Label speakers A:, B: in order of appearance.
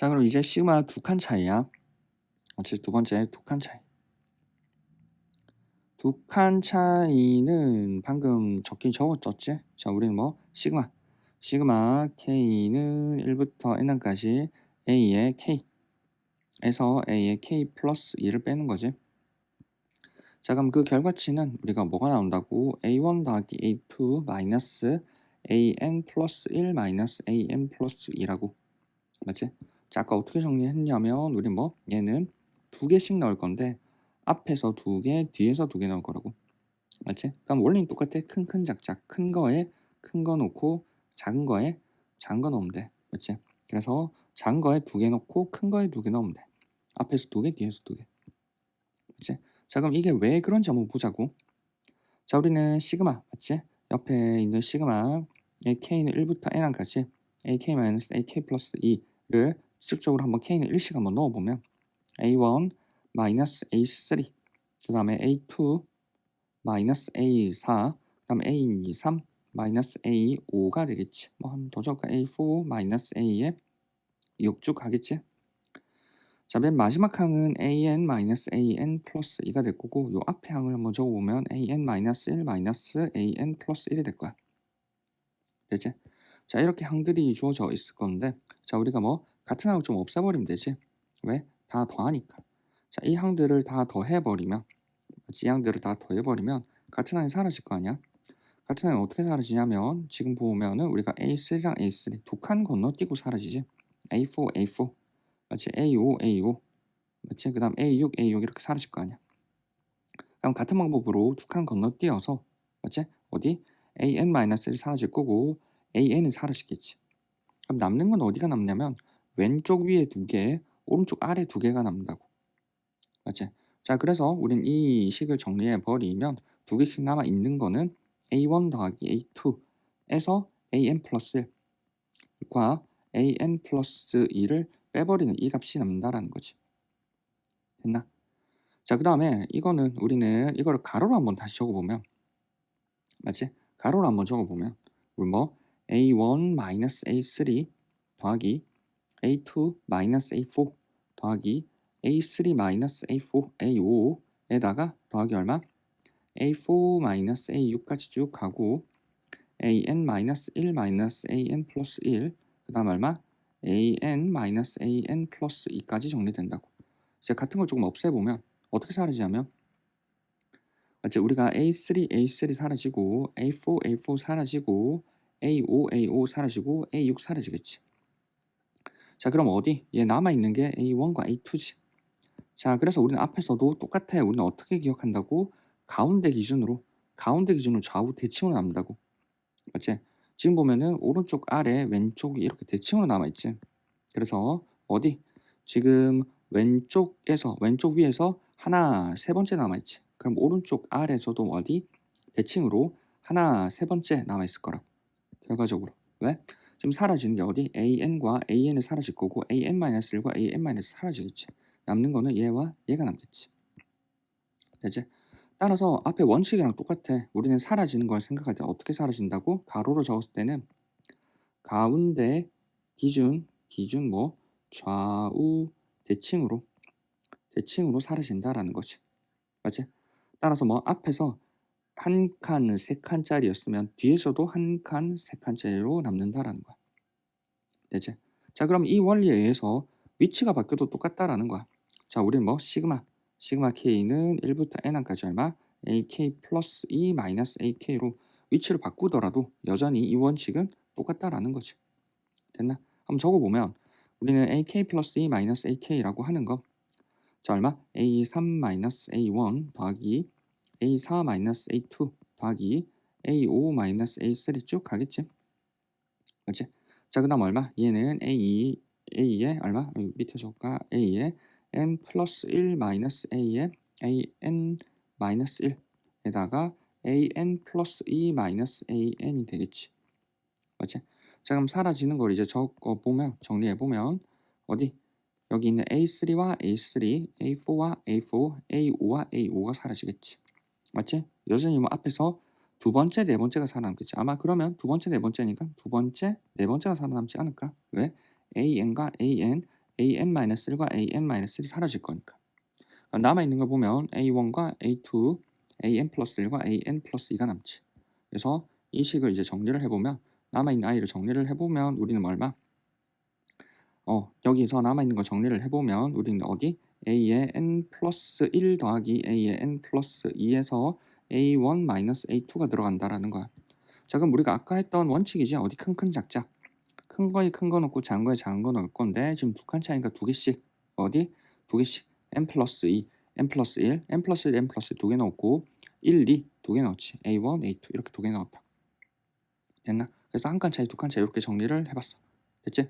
A: 자, 그럼 이제 시그마 두 칸 차이야. 마치 두 번째 두 칸 차이. 두 칸 차이는 방금 적긴 적었었지? 자, 우리는 뭐 시그마 시그마 k는 1부터 n까지 a의 k 에서 a의 k 플러스 2를 빼는 거지. 자, 그럼 그 결과치는 우리가 뭐가 나온다고? a1 더하기 a2 마이너스 an 플러스 1 마이너스 an 플러스 2라고. 맞지? 자, 아까 어떻게 정리했냐면 우리 뭐 얘는 두 개씩 넣을 건데 앞에서 두 개, 뒤에서 두 개 넣을 거라고. 맞지? 그럼 원리는 똑같아. 큰, 큰, 작작. 큰 거에 큰거 놓고 작은 거에 작은 거 넣으면 돼. 맞지? 그래서 작은 거에 두 개 넣고 큰 거에 두 개 넣으면 돼. 앞에서 두 개, 뒤에서 두 개. 맞지? 자, 그럼 이게 왜 그런지 한번 보자고. 자, 우리는 시그마, 맞지? 옆에 있는 시그마, ak는 1부터 n까지 ak-ak 플러스 2를 직접적으로 한번 k는 1씩 한번 넣어보면 a1 마이너스 a3 그 다음에 a2 마이너스 a4 그 다음에 a3 마이너스 a5가 되겠지. 뭐 한 더 적을까 a4 마이너스 a에 6쭉 가겠지? 자, 맨 마지막 항은 an 마이너스 an 플러스 2가 될 거고 요 앞에 항을 한번 적어보면 an 마이너스 1 마이너스 an 플러스 1이 될 거야. 되지? 자 이렇게 항들이 주어져 있을 건데 자 우리가 뭐 같은 항을 좀 없애버리면 되지 왜? 다 더하니까 자 이 항들을 다 더해버리면 이 항들을 다 더해버리면 같은 항이 사라질 거 아니야 같은 항이 어떻게 사라지냐면 지금 보면은 우리가 A3랑 A3 두 칸 건너뛰고 사라지지 A4 A4 마치 A5 A5 마치 그 다음 A6 A6 이렇게 사라질 거 아니야 그럼 같은 방법으로 두 칸 건너뛰어서 맞지? 어디? an-1이 사라질 거고 an은 사라지겠지. 그럼 남는 건 어디가 남냐면 왼쪽 위에 두 개, 오른쪽 아래 두 개가 남는다고. 맞지? 자, 그래서 우린 이 식을 정리해 버리면 두 개씩 남아 있는 거는 a1 더하기 a2에서 an 플러스 1과 an 플러스 2를 빼버리는 이 값이 남는다라는 거지. 됐나? 자, 그 다음에 이거는 우리는 이거를 가로로 한번 다시 적어보면 맞지? 가로로 한번 적어보면 우리 뭐 a1 마이너스 a3 더하기 a2 마이너스 a4 더하기 a3 마이너스 a4 a5에다가 더하기 얼마? a4 마이너스 a6까지 쭉 가고 an 마이너스 1 마이너스 an 플러스 1 그 다음 얼마? an 마이너스 an 플러스 2까지 정리된다고 이제 같은 걸 조금 없애보면 어떻게 사라지냐면 맞지? 우리가 A3, A3 사라지고 A4, A4 사라지고 A5, A5 사라지고 A6 사라지겠지. 자, 그럼 어디? 얘 남아 있는 게 A1과 A2지. 자, 그래서 우리는 앞에서도 똑같아. 우리는 어떻게 기억한다고? 가운데 기준으로 가운데 기준으로 좌우 대칭으로 남는다고. 맞지? 지금 보면은 오른쪽 아래 왼쪽이 이렇게 대칭으로 남아 있지. 그래서 어디? 지금 왼쪽에서 왼쪽 위에서 하나 세 번째 남아 있지. 그럼 오른쪽 아래에서도 어디 대칭으로 하나 세 번째 남아 있을 거라고 결과적으로 왜? 지금 사라지는 게 어디 an과 an이 사라질 거고 an-1과 an- 사라지겠지 남는 거는 얘와 얘가 남겠지 되지? 따라서 앞에 원칙이랑 똑같아 우리는 사라지는 걸 생각할 때 어떻게 사라진다고? 가로로 적었을 때는 가운데 기준 기준 뭐 좌우 대칭으로 대칭으로 사라진다라는 거지 맞지? 따라서 뭐 앞에서 한 칸, 세 칸짜리였으면 뒤에서도 한 칸, 세 칸짜리로 남는다라는 거야. 되지? 자, 그럼 이 원리에 의해서 위치가 바뀌어도 똑같다라는 거야. 자, 우리는 뭐 시그마, 시그마 k는 1부터 n까지 얼마? ak 플러스 2 마이너스 ak로 위치를 바꾸더라도 여전히 이 원칙은 똑같다라는 거지. 됐나? 한번 적어보면 우리는 ak 플러스 2 마이너스 ak라고 하는 거 자, 얼마? a3 마이너스 a1 더하기 a4 마이너스 a2 더하기 a5 마이너스 a3 쭉 가겠지? 맞지? 자, 그 다음 얼마? 얘는 a2, a에 얼마? 밑에 적을까? a에 n 플러스 1 마이너스 a에 an 마이너스 1에다가 an 플러스 2 마이너스 an이 되겠지. 맞지? 자, 그럼 사라지는 걸 이제 적어보면, 정리해보면 어디? 여기 있는 A3와 A3, A4와 A4, A5와 A5가 사라지겠지. 맞지? 여전히 뭐 앞에서 두 번째, 네 번째가 살아남겠지. 아마 그러면 두 번째, 네 번째니까 두 번째, 네 번째가 살아남지 않을까? 왜? AN과 AN, an-1과 an-1이 사라질 거니까. 남아 있는 걸 보면 a1과 a2, an 플러스 1과 an 플러스 2가 남지. 그래서 이 식을 이제 정리를 해보면 남아 있는 i를 정리를 해보면 우리는 얼마? 어 여기서 남아 있는 거 정리를 해보면 우리는 어디 a의 n 플러스 1 더하기 a의 n 플러스 2에서 a1 마이너스 a2가 들어간다라는 거야. 자 그럼 우리가 아까 했던 원칙이지? 어디 큰 큰 작작 큰 거에 큰 거 넣고 작은 거에 작은 거 넣을 건데 지금 두 칸 차이니까 두 개씩. 어디? 두 개씩. n 플러스 2 n 플러스 1 n 플러스 1 n 플러스 2개 넣었고 1, 2 두 개 넣었지. a1 a2 이렇게 두 개 넣었다. 됐나? 그래서 한 칸 차이 두 칸 차이 이렇게 정리를 해봤어. 됐지?